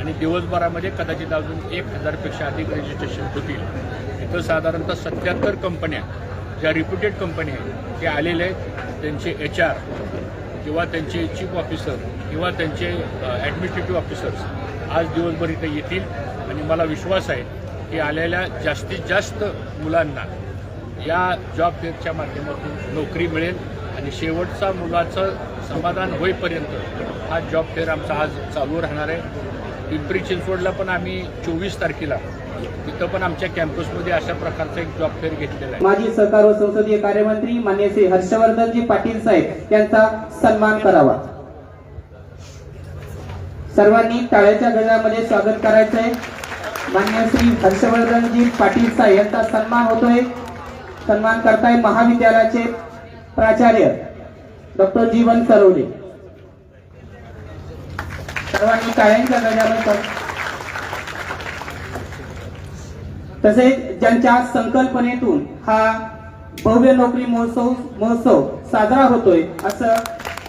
आणि दिवसभरामध्ये कदाचित अजून एक हजारपेक्षा अधिक रजिस्ट्रेशन होतील. इथं साधारणतः सत्याहत्तर कंपन्या ज्या रिप्युटेड कंपन्या आहेत ते आलेले आहेत. त्यांचे एच आर किंवा त्यांचे चीफ ऑफिसर किंवा त्यांचे ॲडमिनिस्ट्रेटिव्ह ऑफिसर्स आज दिवसभर इथे येतील. आणि मला विश्वास आहे की आलेल्या जास्तीत जास्त मुलांना या जॉब फेअरच्या माध्यमातून नोकरी मिळेल. आणि शेवटचा मुलाचं समाधान होईपर्यंत हा जॉब फेअर आमचा आज चालू राहणार आहे. पिंपरी चिंचवडला पण आम्ही चोवीस तारखेला. तिथं पण आमच्या कॅम्पसमध्ये अशा प्रकारचा एक जॉब फेअर घेतलेला आहे. माजी सहकार व संसदीय कार्यमंत्री मान्य श्री हर्षवर्धनजी पाटील साहेब यांचा सन्मान करावा. सर्वांनी टाळ्याच्या गजामध्ये स्वागत करायचंय. मान्य श्री हर्षवर्धनजी पाटील साहेब यांचा सन्मान होतोय. सन्मान करताय महाविद्यालयाचे प्राचार्य डॉक्टर जीवन सरवडे सर्वांनी टाळ्यांच्या गजरामध्ये तसेच ज्यांच्या संकल्पनेतून हा भव्य नोकरी महोत्सव महोत्सव साजरा होतोय असं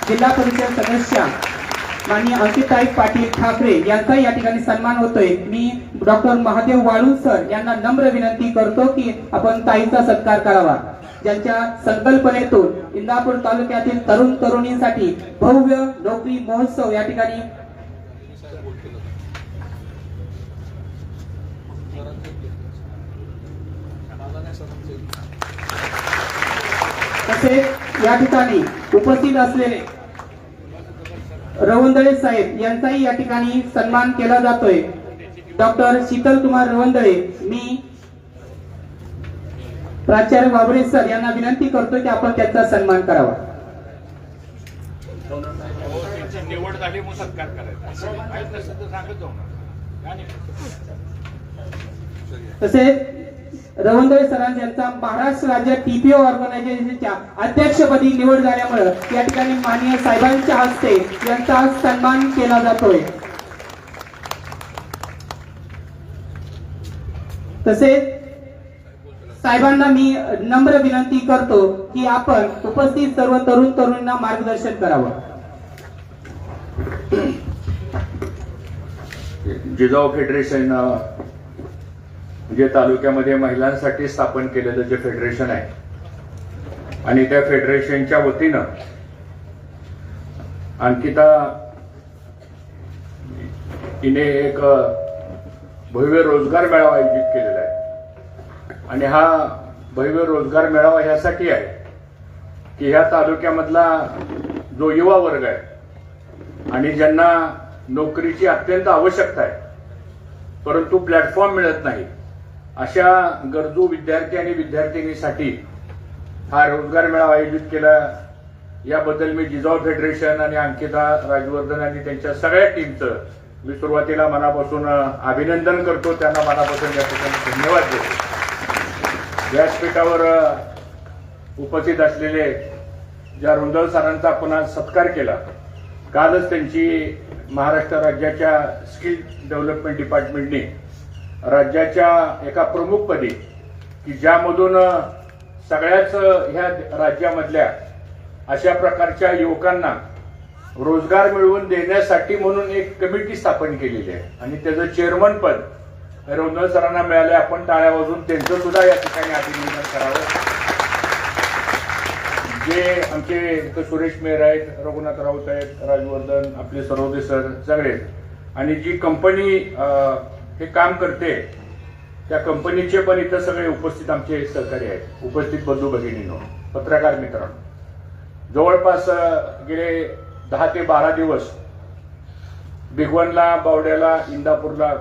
जिल्हा परिषद सदस्य माननीय अंकिताई पाटील ठाकरे यांचा या ठिकाणी सन्मान होतोय. मी डॉक्टर महादेव वाळू सर यांना नम्र विनंती करतो की आपण ताईचा सत्कार करावा. ज्यांच्या संकल्पनेतून इंदापूर तालुक्यातील तरुण तरुणींसाठी भव्य नोकरी महोत्सव या ठिकाणी तसेच या ठिकाणी उपस्थित असलेले रवंदळे साहेब यांचाही या ठिकाणी सन्मान केला जातोय. डॉक्टर शीतल कुमार रवंदळे मी प्राचार्य बाबरे सर यांना विनंती करतो की आपण त्यांचा सन्मान करावा. निवड झाली मग सत्कार करायचा तसेच रवंदळे सरांज यांचा महाराष्ट्र राज्य टीपीओ ऑर्गनायझेशनच्या अध्यक्षपदी निवड झाल्यामुळे या ठिकाणी माननीय साहेबांच्या हस्ते यांचा सन्मान केला जातोय. तसेच साहेबांना मी नम्र विनंती करतो की आपण उपस्थित सर्व तरुण तरुणींना मार्गदर्शन करावं. जिजाऊ फेडरेशन जे तालुक्यामध्ये महिलांसाठी स्थापन केलेलं जे फेडरेशन आहे आणि त्या फेडरेशनच्या वतीनं अंकिता तिने एक भव्य रोजगार मेळावा आयोजित केलेला आहे. आणि हा भव्य रोजगार मेळावा ह्यासाठी आहे की ह्या तालुक्यामधला जो युवा वर्ग आहे आणि ज्यांना नोकरीची अत्यंत आवश्यकता आहे परंतु प्लॅटफॉर्म मिळत नाही अशा गरजू विद्यार्थी आणि विद्यार्थिनीसाठी हा रोजगार मेळावा आयोजित केला. याबद्दल मी जिजाऊ फेडरेशन आणि अंकिता राजवर्धन आणि त्यांच्या सगळ्या टीमचं मी सुरुवातीला मनापासून अभिनंदन करतो. त्यांना मनापासून या ठिकाणी धन्यवाद देतो. व्यासपीठावर उपस्थित असलेले ज्या रुंदळ सरांचा आपण आज सत्कार केला कालच त्यांची महाराष्ट्र राज्याच्या स्किल डेव्हलपमेंट डिपार्टमेंटने राज्याच्या एका प्रमुखपदी की ज्यामधून सगळ्याच ह्या राज्यामधल्या अशा प्रकारच्या युवकांना रोजगार मिळवून देण्यासाठी म्हणून एक कमिटी स्थापन केलेली आहे. आणि त्याचं चेअरमन पद रोंदल सरांना मिळाले आपण टाळ्या वाजून त्यांचं सुद्धा या ठिकाणी अभिनंदन करावं. जे आमचे इथं सुरेश मेहर आहेत रघुनाथ राऊत आहेत राजवर्धन आपले सरोदे सर सगळे. आणि जी कंपनी हे काम करते. त्या कंपनीचे पण इथं सगळे उपस्थित आमचे सहकारी आहेत. उपस्थित बंधू भगिनीनो पत्रकार मित्रांनो. जवळपास गेले दहा ते बारा दिवस भिगवणला बावड्याला इंदापूरला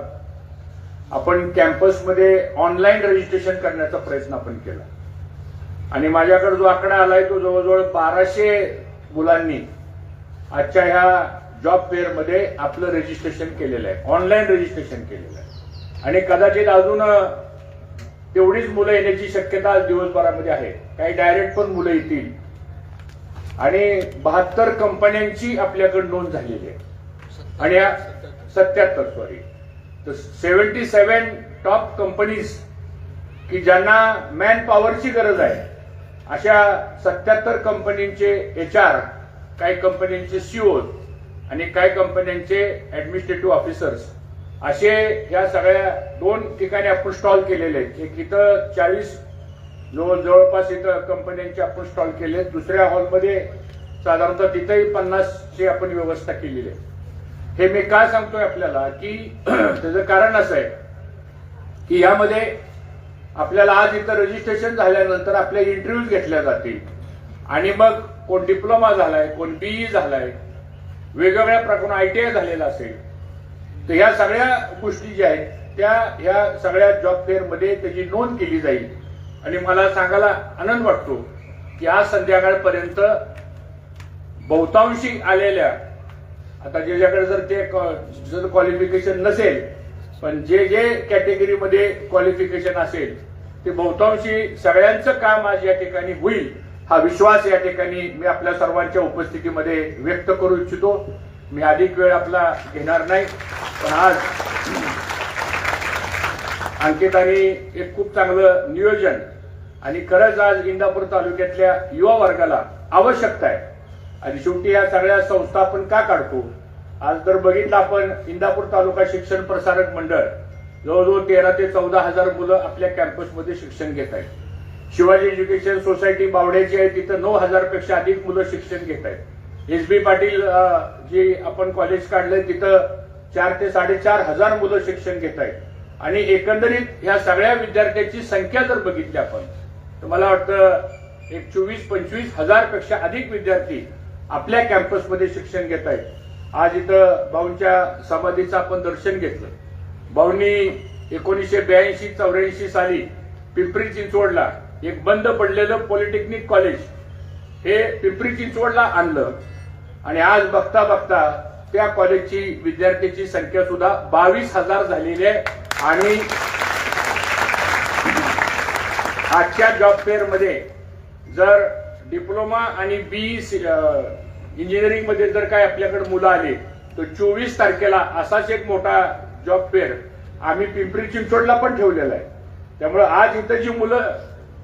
आपण कॅम्पसमध्ये ऑनलाईन रजिस्ट्रेशन करण्याचा प्रयत्न आपण केला. आणि माझ्याकडे जो आकडा आलाय तो जवळजवळ बाराशे मुलांनी आजच्या ह्या जॉब फेअरमध्ये आपलं रजिस्ट्रेशन केलेलं आहे. ऑनलाईन रजिस्ट्रेशन केलेलं आहे. आणि कदाचित अजून तेवढीच मुलं येण्याची शक्यता आज दिवसभरामध्ये आहे. काही डायरेक्ट पण मुलं येतील. आणि बहात्तर कंपन्यांची आपल्याकडे नोंद झालेली आहे. आणि या सत्याहत्तर सॉरी तर सेव्हन्टी सेव्हन टॉप कंपनीज की ज्यांना मॅन पॉवरची गरज आहे अशा सत्याहत्तर कंपनींचे एच आर काही कंपन्यांचे सीओ आणि काही कंपन्यांचे ऍडमिनिस्ट्रेटिव्ह ऑफिसर्स असे या सगळ्या दोन ठिकाणी आपण स्टॉल केलेले आहेत. एक इथं चाळीस जवळ जवळपास इथं कंपन्यांचे आपण स्टॉल केले आहेत. दुसऱ्या हॉलमध्ये साधारणतः तिथंही पन्नासची आपण व्यवस्था केलेली आहे. हे मी का सांगतोय आपल्याला की त्याचं कारण असं आहे की यामध्ये आपल्याला आज इथं रजिस्ट्रेशन झाल्यानंतर आपल्या इंटरव्ह्यूज घेतल्या जातील. आणि मग कोण डिप्लोमा झालाय कोण बीई झालाय वेगवेगळ्या प्रकारे आय टी आय झालेला असेल. तर ह्या सगळ्या गोष्टी ज्या आहेत त्या ह्या सगळ्या जॉब फेअरमध्ये त्याची नोंद केली जाईल. आणि मला सांगायला आनंद वाटतो की आज संध्याकाळपर्यंत बहुतांशी आलेल्या आता ज्याच्याकडे जर ते जर क्वालिफिकेशन नसेल पण जे जे कॅटेगरीमध्ये क्वालिफिकेशन असेल ते बहुतांशी सगळ्यांचं काम आज या ठिकाणी होईल हा विश्वास या ठिकाणी मी आपल्या सर्वांच्या उपस्थितीमध्ये व्यक्त करू इच्छितो. मी अधिक वेळ आपला घेणार नाही पण आज अंकिताने एक खूप चांगलं नियोजन आणि खरंच आज इंदापूर तालुक्यातल्या युवा वर्गाला आवश्यकता आहे. आणि शेवटी या सगळ्या संस्था आपण का काढतो? आज जर बघितलं आपण इंदापूर तालुका शिक्षण प्रसारक मंडळ जवळजवळ तेरा ते चौदा हजार मुलं आपल्या कॅम्पसमध्ये शिक्षण घेत आहेत. शिवाजी एज्युकेशन सोसायटी बावड्याची आहे तिथं नऊ हजारपेक्षा अधिक मुलं शिक्षण घेत आहेत. एस बी पाटील जी आपण कॉलेज काढलंय तिथं चार ते साडेचार हजार मुलं शिक्षण घेत आहेत. आणि एकंदरीत ह्या सगळ्या विद्यार्थ्यांची संख्या जर बघितली आपण तर मला वाटतं एक चोवीस पंचवीस हजारपेक्षा अधिक विद्यार्थी आपल्या कॅम्पसमध्ये शिक्षण घेत आहेत. आज इथं भाऊंच्या समाधीचं आपण दर्शन घेतलं. भाऊंनी एकोणीसशे ब्याऐंशी चौऱ्याऐंशी साली पिंपरी चिंचवडला एक बंद पडलेलं पॉलिटेक्निक कॉलेज हे पिंपरी चिंचवडला आणलं. आणि आज बघता बघता त्या कॉलेजची विद्यार्थ्यांची संख्या सुद्धा बावीस हजार झालेली आहे. आणि आजच्या जॉब फेअरमध्ये जर डिप्लोमा आणि बी इंजिनिअरिंगमध्ये जर काय आपल्याकडे मुलं आली तर चोवीस तारखेला असाच एक मोठा जॉब फेअर आम्ही पिंपरी चिंचवडला पण ठेवलेला आहे. त्यामुळे आज इथं जी मुलं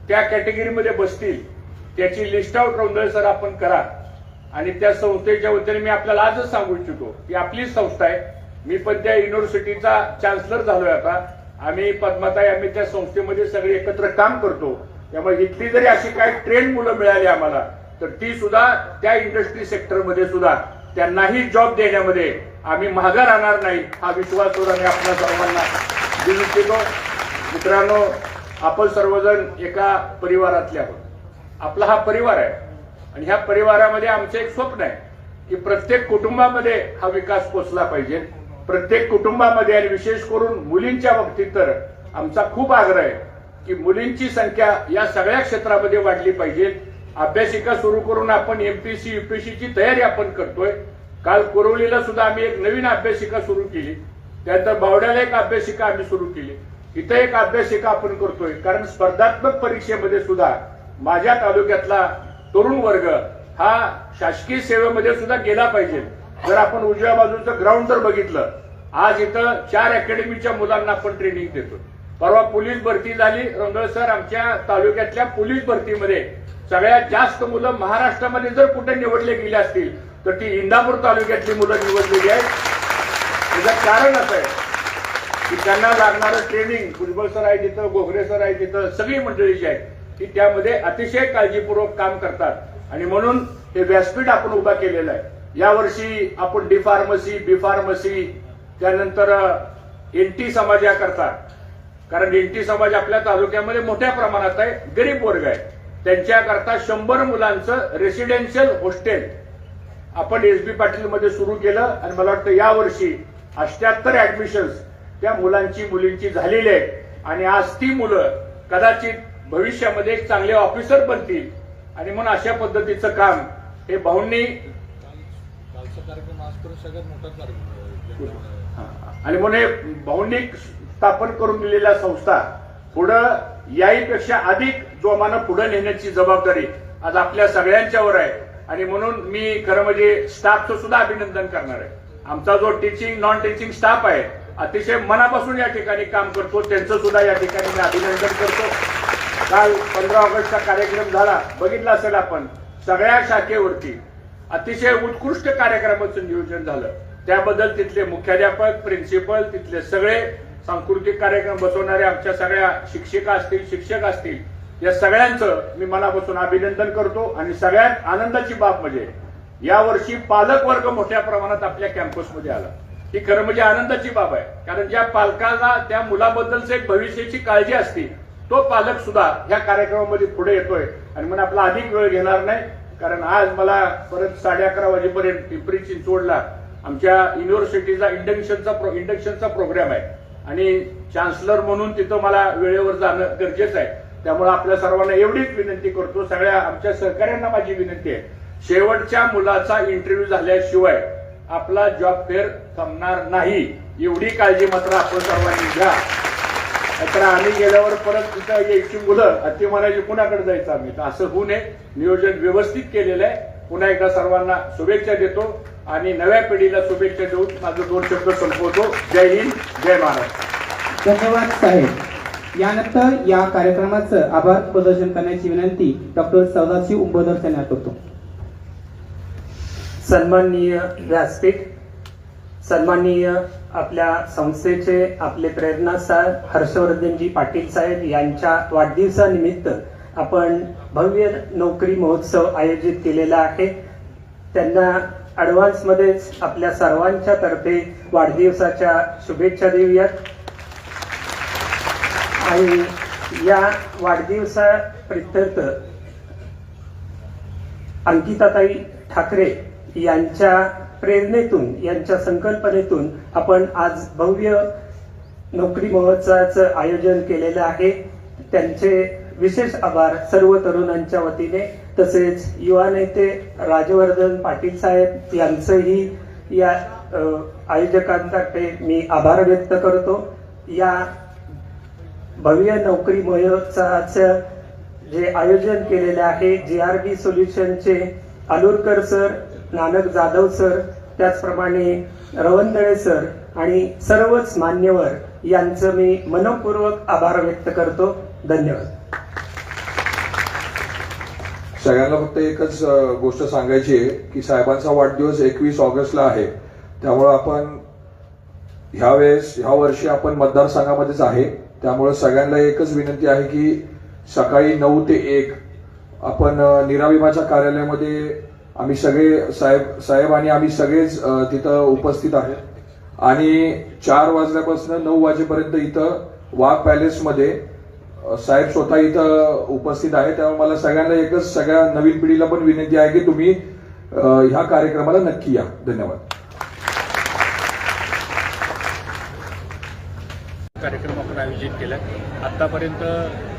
त्या कॅटेगरीमध्ये बसतील त्याची लिस्ट आउट राऊंड सर आपण करा. आणि त्या संस्थेच्या वतीने मी आपल्याला आजच सांगू इच्छितो की आपली संस्था आहे. मी पण त्या युनिव्हर्सिटीचा चान्सलर झालोय आता. आम्ही पद्माताई आम्ही त्या संस्थेमध्ये सगळे एकत्र काम करतो. त्यामुळे इथली जरी अशी काही ट्रेन मुलं मिळाली आम्हाला तर ती सुद्धा त्या इंडस्ट्री सेक्टरमध्ये सुद्धा त्यांनाही जॉब देण्यामध्ये आम्ही महागा राहणार नाही हा विश्वास आम्ही आपल्या सर्वांना देऊ इच्छितो. मित्रांनो आपण सर्वजण एका परिवारातले आहोत. आपला हा परिवार आहे. आणि ह्या परिवारामध्ये आमचं एक स्वप्न आहे की प्रत्येक कुटुंबामध्ये हा विकास पोचला पाहिजे. प्रत्येक कुटुंबामध्ये आणि विशेष करून मुलींच्या बाबतीत तर आमचा खूप आग्रह आहे की मुलींची संख्या या सगळ्या क्षेत्रामध्ये वाढली पाहिजे. अभ्यासिका सुरू करून आपण एमपीसी युपीएससीची तयारी आपण करतोय. काल कोरवलीला सुद्धा आम्ही एक नवीन अभ्यासिका सुरू केली. त्यानंतर बावड्याला एक अभ्यासिका आम्ही सुरू केली. इथं एक अभ्यासिका आपण करतोय कारण स्पर्धात्मक परीक्षेमध्ये सुद्धा माझ्या तालुक्यातला तरुण वर्ग हा शासकीय सेवेमध्ये सुद्धा गेला पाहिजे. जर आपण उजव्या बाजूचं ग्राउंड जर बघितलं आज इथं चार अकॅडमीच्या मुलांना आपण ट्रेनिंग देतो परवा पोलीस भरती झाली. रंगळ सर आमच्या तालुक्यातल्या पोलीस भरतीमध्ये सगळ्यात जास्त मुलं महाराष्ट्रामध्ये जर कुठे निवडले गेले असतील तर ती इंदापूर तालुक्यातली मुलं निवडलेली आहेत. त्याचं कारण असं आहे की त्यांना लागणारं ट्रेनिंग भुजबळ सर आहे तिथं गोगरे सर आहे तिथं सगळी मंडळी जी आहेत की त्यामध्ये अतिशय काळजीपूर्वक काम करतात. आणि म्हणून हे व्यासपीठ आपण उभा केलेलं आहे. यावर्षी आपण डी फार्मसी बी फार्मसी त्यानंतर एन टी समाजाकरता कारण एनटी समाज आपल्या तालुक्यामध्ये मोठ्या प्रमाणात आहे गरीब वर्ग आहे. त्यांच्याकरता शंभर मुलांचं रेसिडेन्शियल हॉस्टेल आपण एस बी पाटीलमध्ये सुरू केलं आणि मला वाटतं यावर्षी अष्ट्याहत्तर ऍडमिशन्स त्या मुलांची मुलींची झालेली आहेत. आणि आज ती मुलं कदाचित भविष्यामध्ये एक चांगले ऑफिसर बनतील. आणि म्हणून अशा पद्धतीचं काम हे भाऊंनी. आणि म्हणून हे भाऊंनी स्थापन करून दिलेल्या संस्था पुढं याहीपेक्षा अधिक जोमानं पुढे नेण्याची जबाबदारी आज आपल्या सगळ्यांच्यावर आहे. आणि म्हणून मी खरं म्हणजे स्टाफचं सुद्धा अभिनंदन करणार आहे. आमचा जो टीचिंग नॉन टीचिंग स्टाफ आहे अतिशय मनापासून या ठिकाणी काम करतो. त्यांचं सुद्धा या ठिकाणी मी अभिनंदन करतो. काल पंधरा ऑगस्टचा कार्यक्रम झाला. बघितला असेल आपण सगळ्या शाखेवरती अतिशय उत्कृष्ट कार्यक्रमाचं नियोजन झालं. त्याबद्दल तिथले मुख्याध्यापक प्रिन्सिपल तिथले सगळे सांस्कृतिक कार्यक्रम बसवणारे आमच्या सगळ्या शिक्षिका असतील शिक्षक असतील या सगळ्यांचं मी मनापासून अभिनंदन करतो. आणि सगळ्यात आनंदाची बाब म्हणजे यावर्षी पालक वर्ग मोठ्या प्रमाणात आपल्या कॅम्पसमध्ये आला. ही खरं म्हणजे आनंदाची बाब आहे. कारण ज्या पालकाला त्या मुलाबद्दलच एक भविष्याची काळजी असते तो पालक सुद्धा या कार्यक्रमामध्ये पुढे येतोय. आणि मग आपला अधिक वेळ घेणार नाही कारण आज मला परत साडे अकरा वाजेपर्यंत पिंपरी चिंचवडला आमच्या युनिव्हर्सिटीचा इंडक्शनचा प्रो इंडक्शनचा प्रोग्राम आहे. आणि चान्सलर म्हणून तिथं मला वेळेवर जाणं गरजेचं आहे. त्यामुळे आपल्या सर्वांना एवढीच विनंती करतो. सगळ्या आमच्या सहकाऱ्यांना माझी विनंती आहे. शेवटच्या मुलाचा इंटरव्ह्यू झाल्याशिवाय आपला जॉब फेअर थांबणार नाही. एवढी काळजी मात्र आपण सर्वांनी घ्या. तर आम्ही गेल्यावर परत तिथं यायची मुलं अति म्हणायची कुणाकडे जायचं आम्ही? तर असं होऊ नये. नियोजन व्यवस्थित केलेलं आहे. पुन्हा एकदा सर्वांना शुभेच्छा देतो आणि नव्या पिढीला शुभेच्छा देऊन माझं दोन शब्द संपवतो. जय हिंद जय महाराष्ट्र धन्यवाद साहेब. यानंतर या कार्यक्रमाचं आभार प्रदर्शन करण्याची विनंती डॉक्टर सदाशिव उंबोदर यांना करतो. सन्माननीय व्यासपीठ सन्माननीय आपल्या संस्थेचे आपले प्रेरणा हर्षवर्धनजी पाटील साहेब यांच्या वाढदिवसानिमित्त आपण भव्य नोकरी महोत्सव आयोजित केलेला आहे. त्यांना ॲडव्हान्समध्येच आपल्या सर्वांच्या तर्फे वाढदिवसाच्या शुभेच्छा देऊयात. आणि या वाढदिवसा प्रित्यर्थ अंकिताताई ठाकरे यांच्या प्रेरणेतून यांच्या संकल्पनेतून आपण आज भव्य नोकरी महोत्सवाचं आयोजन केलेलं आहे. त्यांचे विशेष आभार सर्व तरुणांच्या वतीने. तसेच युवा नेते राजवर्धन पाटील साहेब यांचंही या आयोजकांतर्फे मी आभार व्यक्त करतो. या भव्य नोकरी महोत्सवाचं जे आयोजन केलेले आहे जे आर बी सोल्युशनचे आलूरकर सर नानक जाधव सर त्याचप्रमाणे रवंदळे सर आणि सर्वच मान्यवर यांचं मी मनपूर्वक आभार व्यक्त करतो. धन्यवाद. सगळ्यांना फक्त एकच गोष्ट सांगायची आहे की साहेबांचा वाढदिवस एकवीस ऑगस्टला आहे. त्यामुळं आपण ह्या वेळेस ह्या वर्षी आपण मतदारसंघामध्येच आहे. त्यामुळे सगळ्यांना एकच विनंती आहे की सकाळी नऊ ते एक आपण निराविमाच्या कार्यालयामध्ये आम्ही सगळे साहेब साहेब आणि आम्ही सगळेच तिथं उपस्थित आहेत आणि चार वाजल्यापासून नऊ वाजेपर्यंत इथं वाघ पॅलेसमध्ये साहेब स्वतः इथं उपस्थित आहे. त्यामुळे मला सगळ्यांना एकच सगळ्या नवीन पिढीला पण विनंती आहे की तुम्ही ह्या कार्यक्रमाला नक्की या. धन्यवाद. कार्यक्रम आपण आयोजित केला. आत्तापर्यंत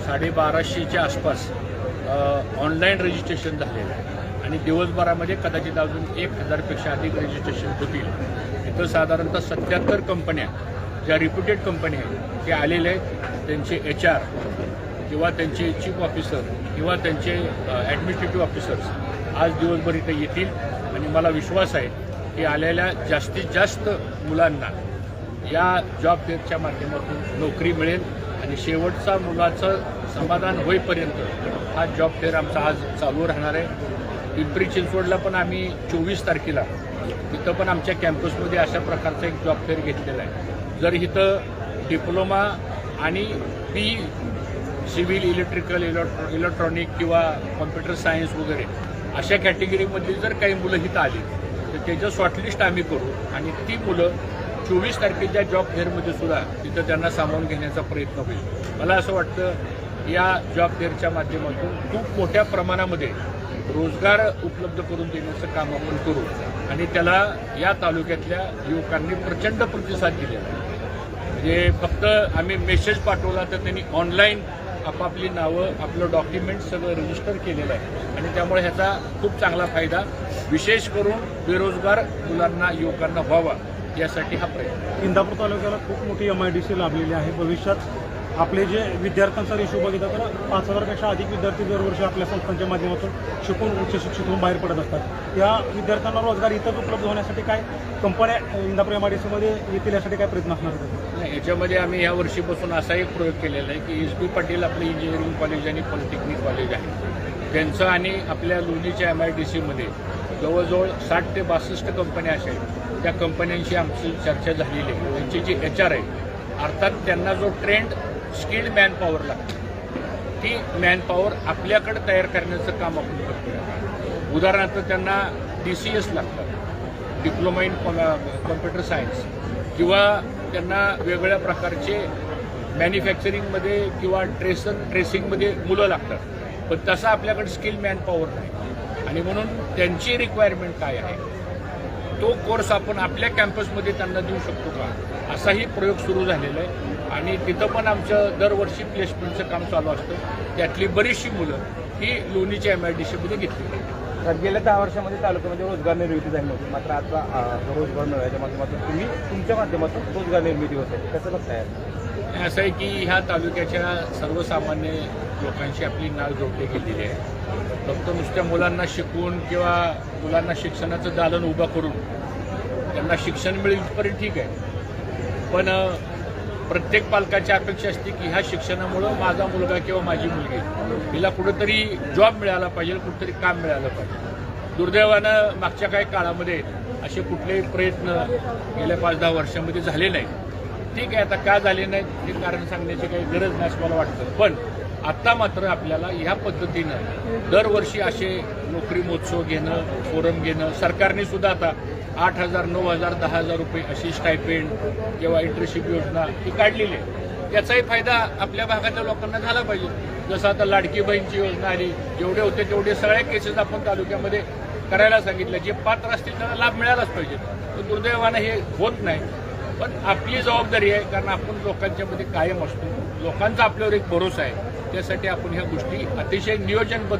साडेबाराशेच्या आसपास ऑनलाईन रजिस्ट्रेशन झालेलं आहे. आणि दिवसभरामध्ये कदाचित अजून एक हजारपेक्षा अधिक रजिस्ट्रेशन होतील. इथं साधारणतः सत्याहत्तर कंपन्या ज्या रिप्युटेड कंपन्या आहेत ते आलेले आहेत. त्यांचे एच आर किंवा त्यांचे चीफ ऑफिसर किंवा त्यांचे ॲडमिनिस्ट्रेटिव्ह ऑफिसर्स आज दिवसभर इथं येतील. आणि मला विश्वास आहे की आलेल्या जास्तीत जास्त मुलांना या जॉब फेअरच्या माध्यमातून नोकरी मिळेल. आणि शेवटचा मुलाचं समाधान होईपर्यंत हा जॉब फेअर आमचा आज चालू राहणार आहे. पिंपरी चिंचवडला पण आम्ही चोवीस तारखेला तिथं पण आमच्या कॅम्पसमध्ये अशा प्रकारचा एक जॉब फेअर घेतलेला आहे. जर इथं डिप्लोमा आणि P civil electrical electro electronic किंवा कॉम्प्युटर सायन्स वगैरे अशा कॅटेगरीमधली जर काही मुलं इथं आली तर त्याचं शॉर्टलिस्ट आम्ही करू. आणि ती मुलं चोवीस तारखेच्या जॉब फेअरमध्ये सुद्धा तिथं त्यांना सामावून घेण्याचा प्रयत्न होईल. मला असं वाटतं या जॉब फेअरच्या माध्यमातून खूप मोठ्या प्रमाणामध्ये रोजगार उपलब्ध करून देण्याचं काम आपण करू. आणि त्याला या तालुक्यातल्या युवकांनी प्रचंड प्रतिसाद दिलेला म्हणजे फक्त आम्ही मेसेज पाठवला तर त्यांनी ऑनलाईन आपापली नावं आपलं डॉक्युमेंट सगळं रजिस्टर केलेलं आहे. आणि त्यामुळे ह्याचा खूप चांगला फायदा विशेष करून बेरोजगार मुलांना युवकांना व्हावा यासाठी हा प्रयत्न इंदापूर तालुक्याला खूप मोठी एम आय डी सी लाभलेली आहे. भविष्यात आपले जे विद्यार्थ्यांचा रेशो बघितला तर पाच हजारपेक्षा अधिक विद्यार्थी दरवर्षी आपल्या संस्थांच्या माध्यमातून शिकून उच्च शिक्षित होऊन बाहेर पडत असतात. या विद्यार्थ्यांना रोजगार इथंच उपलब्ध होण्यासाठी काय कंपन्या इंदापूर एम आय डी सीमध्ये येतील यासाठी काय प्रयत्न असणार नाही, याच्यामध्ये आम्ही या वर्षीपासून असा एक प्रयोग केलेला आहे की एस बी पाटील आपलं इंजिनिअरिंग कॉलेज आणि पॉलिटेक्निक कॉलेज आहे. त्यांचं आणि आपल्या लोणीच्या एम आय डी सीमध्ये जवळजवळ साठ ते बासष्ट कंपन्या अशा आहेत. त्या कंपन्यांशी आमची चर्चा झालेली आहे. त्यांची जी एच आर आहे अर्थात त्यांना जो ट्रेंड स्किल्ड मॅनपॉवर लागते ती मॅनपॉवर आपल्याकडे तयार करण्याचं काम आपण करतो उदाहरणार्थ त्यांना डी सी एस लागतात. डिप्लोमा इन कॉम्प्युटर सायन्स किंवा त्यांना वेगवेगळ्या प्रकारचे मॅन्युफॅक्चरिंगमध्ये किंवा ट्रेसन ट्रेसिंगमध्ये मुलं लागतात. पण तसा आपल्याकडे स्किल मॅन पॉवर नाही. आणि म्हणून त्यांची रिक्वायरमेंट काय आहे? तो कोर्स आपण आपल्या कॅम्पसमध्ये त्यांना देऊ शकतो का? असाही प्रयोग सुरू झालेला आहे. आणि तिथं पण आमचं दरवर्षी प्लेसमेंटचं काम चालू असतं. त्यातली बरीचशी मुलं ही लोणीच्या एम आय डी सीमध्ये घेतली. तर गेल्या दहा वर्षामध्ये तालुक्यामध्ये रोजगार निर्मिती झाली नव्हती. मात्र आता अ, रोजगार मिळायच्या माध्यमातून तुम्ही तुमच्या माध्यमातून रोजगार निर्मिती होत आहे. कसं बघताय? असं आहे की ह्या तालुक्याच्या सर्वसामान्य लोकांशी आपली नाळ जोडली गेलेली आहे. फक्त नुसत्या मुलांना शिकवून किंवा मुलांना शिक्षणाचं दालन उभं करून त्यांना शिक्षण मिळेल इथपर्यंत ठीक आहे. पण अ, प्रत्येक पालकाची अपेक्षा असते की ह्या शिक्षणामुळं माझा मुलगा किंवा माझी मुलगी हिला कुठंतरी जॉब मिळाला पाहिजे कुठंतरी काम मिळालं पाहिजे. दुर्दैवानं मागच्या काही काळामध्ये असे कुठलेही प्रयत्न गेल्या पाच दहा वर्षामध्ये झाले नाहीत. ठीक आहे आता का झाले नाहीत हे कारण सांगण्याची काही गरज नाही असं मला वाटतं. पण आत्ता मात्र आपल्याला ह्या पद्धतीनं दरवर्षी असे नोकरी महोत्सव घेणं फोरम घेणं सरकारने सुद्धा आता आठ हजार नऊ हजार दहा हजार रुपये अशी स्टायपेंड किंवा इंटर्नशिप योजना ही काढलेली आहे. त्याचाही फायदा आपल्या भागातल्या लोकांना झाला पाहिजे. जसं आता लाडकी बहीणची योजना आली जेवढे होते तेवढे सगळे केसेस आपण तालुक्यामध्ये करायला सांगितलं जे पात्र असतील त्यांना लाभ मिळालाच पाहिजे. पण दुर्दैवानं हे होत नाही. पण आपली जबाबदारी आहे कारण आपण लोकांच्यामध्ये कायम असतो. लोकांचा आपल्यावर एक भरोसा आहे. त्यासाठी आपण ह्या गोष्टी अतिशय नियोजनबद्ध